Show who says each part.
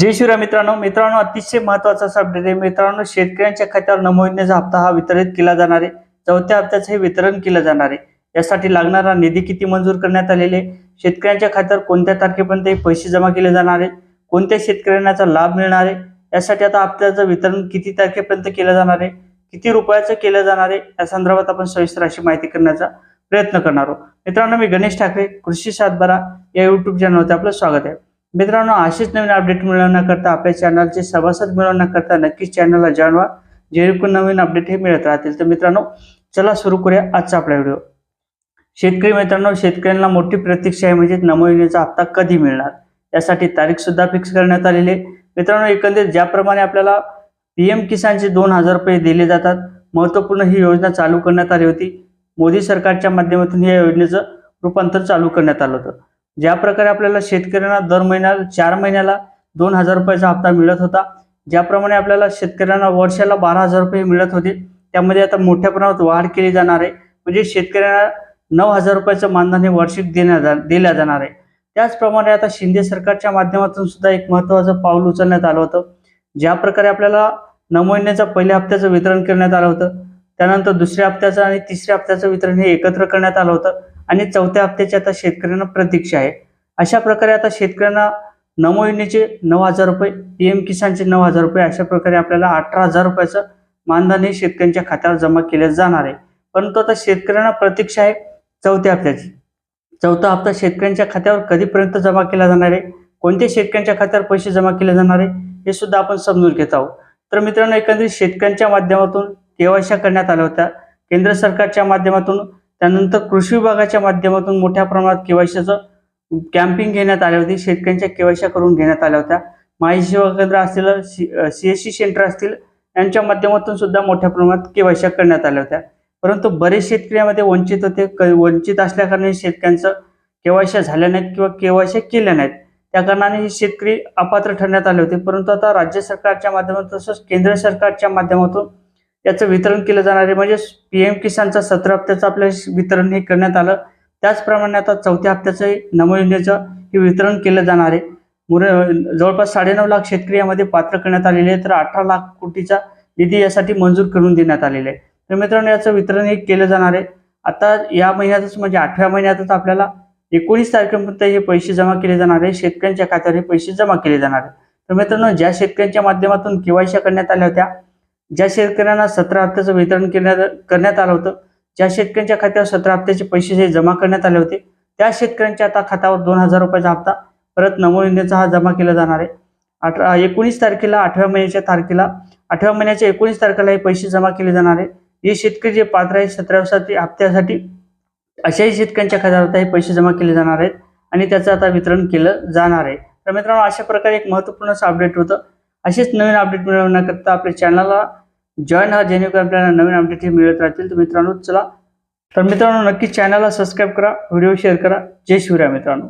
Speaker 1: जय शिवराय मित्रांनो मित्रांनो अतिशय महत्त्वाचा असा अपडेट आहे. मित्रांनो शेतकऱ्यांच्या खात्यावर नमो हप्ता हा वितरित केला जाणार आहे. चौथ्या हप्त्याचं हे वितरण केलं जाणार आहे. यासाठी लागणारा निधी किती मंजूर करण्यात आलेले आहे? शेतकऱ्यांच्या खात्यावर कोणत्या तारखेपर्यंत हे पैसे जमा केले जाणार आहे? कोणत्या शेतकऱ्यांना लाभ मिळणार आहे? यासाठी आता हप्त्याचं वितरण किती तारखेपर्यंत केलं जाणार आहे? किती रुपयाचं केलं जाणार आहे? या संदर्भात आपण सविस्तर अशी माहिती करण्याचा प्रयत्न करणार आहोत. मित्रांनो मी गणेश ठाकरे कृषी सातबारा या युट्यूब चॅनलवरती आपलं स्वागत आहे. मित्रांनो असेच नवीन अपडेट मिळवण्याकरता आपल्या चॅनलचे सभासद मिळवण्याकरता नक्कीच चॅनलला जाणवा. जेणेकरून नवीन अपडेट हे मिळत राहतील. तर मित्रांनो चला सुरू करूया आजचा आपला व्हिडिओ शेतकरी मित्रांनो शेतकऱ्यांना मोठी प्रतीक्षा आहे म्हणजे नमो योजनेचा हप्ता कधी मिळणार? यासाठी तारीख सुद्धा फिक्स करण्यात आलेली आहे. मित्रांनो एकंदरीत ज्याप्रमाणे आपल्याला पीएम किसानचे दोन हजार रुपये दिले जातात महत्त्वपूर्ण ही योजना चालू करण्यात आली होती. मोदी सरकारच्या माध्यमातून या योजनेचं रूपांतर चालू करण्यात आलं होतं. ज्या प्रकारे आपल्याला शेतकऱ्यांना दर महिन्याला चार महिन्याला दोन हजार रुपयाचा हप्ता मिळत होता ज्याप्रमाणे आपल्याला शेतकऱ्यांना वर्षाला बारा हजार रुपये मिळत होते त्यामध्ये आता मोठ्या प्रमाणात वाढ केली जाणार आहे. म्हणजे शेतकऱ्यांना नऊ हजार रुपयाचं मानधन हे वार्षिक देण्यात जा दिल्या जाणार आहे. त्याचप्रमाणे आता शिंदे सरकारच्या माध्यमातून सुद्धा एक महत्त्वाचं पाऊल उचलण्यात आलं होतं. ज्या प्रकारे आपल्याला नऊ महिन्याचं पहिल्या हप्त्याचं वितरण करण्यात आलं होतं त्यानंतर दुसऱ्या हप्त्याचं आणि तिसऱ्या हप्त्याचं वितरण हे एकत्र करण्यात आलं होतं. आणि चौथ्या हप्त्याची आता शेतकऱ्यांना प्रतीक्षा आहे. अशा प्रकारे आता शेतकऱ्यांना नमो योजनेचे नऊ हजार रुपये पीएम किसानचे नऊ हजार रुपये अशा प्रकारे आपल्याला अठरा हजार रुपयाचं मानधन हे शेतकऱ्यांच्या खात्यावर जमा केले जाणार आहे. परंतु आता शेतकऱ्यांना प्रतीक्षा आहे चौथ्या हप्त्याची. चौथा हप्ता शेतकऱ्यांच्या खात्यावर कधीपर्यंत जमा केला जाणार आहे? कोणत्या शेतकऱ्यांच्या खात्यावर पैसे जमा केले जाणार आहे? हे सुद्धा आपण समजून घेत आहोत. तर मित्रांनो एकंदरीत शेतकऱ्यांच्या माध्यमातून केवायशा करण्यात आल्या होत्या. केंद्र सरकारच्या माध्यमातून त्यानंतर कृषी विभागाच्या माध्यमातून मोठ्या प्रमाणात केवायसीचं कॅम्पिंग घेण्यात आले होती. शेतकऱ्यांच्या केवायशा करून घेण्यात आल्या होत्या. माहिती सेवा केंद्र असतील सी एस सी सेंटर असतील यांच्या माध्यमातून सुद्धा मोठ्या प्रमाणात केवायशा करण्यात आल्या होत्या. परंतु बरेच शेतकऱ्यामध्ये वंचित होते. क- वंचित असल्याकारणे शेतकऱ्यांचं केवायशा झाल्या नाहीत किंवा केवायशा केल्या नाहीत. त्या कारणाने हे शेतकरी अपात्र ठरण्यात आले होते. परंतु आता राज्य सरकारच्या माध्यमातून तसंच केंद्र सरकारच्या माध्यमातून याचं वितरण केलं जाणार आहे. म्हणजे पी एम किसानचा सतरा हप्त्याचं आपल्या वितरण हे करण्यात आलं. त्याचप्रमाणे आता चौथ्या हप्त्याचं नमो योजनेचं हे वितरण केलं जाणार आहे. मुर जवळपास साडेनऊ लाख शेतकरी यामध्ये पात्र करण्यात आलेले आहे तर अठरा लाख कोटीचा निधी यासाठी मंजूर करून देण्यात आलेला आहे. तर मित्रांनो याचं वितरण हे केलं जाणार आहे. आता या महिन्यातच म्हणजे आठव्या महिन्यातच आपल्याला एकोणीस तारखेपर्यंत हे पैसे जमा केले जाणार आहे. शेतकऱ्यांच्या खात्यावर हे पैसे जमा केले जाणार आहे. तर मित्रांनो ज्या शेतकऱ्यांच्या माध्यमातून केवायशा करण्यात आल्या होत्या ज्या शेतकऱ्यांना सतरा हप्त्याचं वितरण करण्यात करण्यात आलं होतं ज्या शेतकऱ्यांच्या खात्यावर सतरा हप्त्याचे पैसे जे जमा करण्यात आले होते त्या शेतकऱ्यांच्या आता खात्यावर दोन हजार रुपयाचा हप्ता परत नमो योजनेचा हा जमा केला जाणार आहे. अठरा एकोणीस तारखेला आठव्या महिन्याच्या तारखेला आठव्या महिन्याच्या एकोणीस तारखेला हे पैसे जमा केले जाणार आहे. हे शेतकरी जे पात्र आहे सतराव्या हप्त्यासाठी अशाही शेतकऱ्यांच्या खात्यावर आता हे पैसे जमा केले जाणार आहेत आणि त्याचं आता वितरण केलं जाणार आहे. तर मित्रांनो अशा प्रकारे एक महत्त्वपूर्ण असं अपडेट होतं. असेच नवीन अपडेट मिळवण्याकरता आपल्या चॅनलला जॉईन हा जेणेकरून आपल्याला नवीन अपडेट हे मिळत राहतील. तर मित्रांनो चला. तर मित्रांनो नक्की चॅनलला सबस्क्राईब करा व्हिडिओ शेअर करा. जय शिवराय मित्रांनो.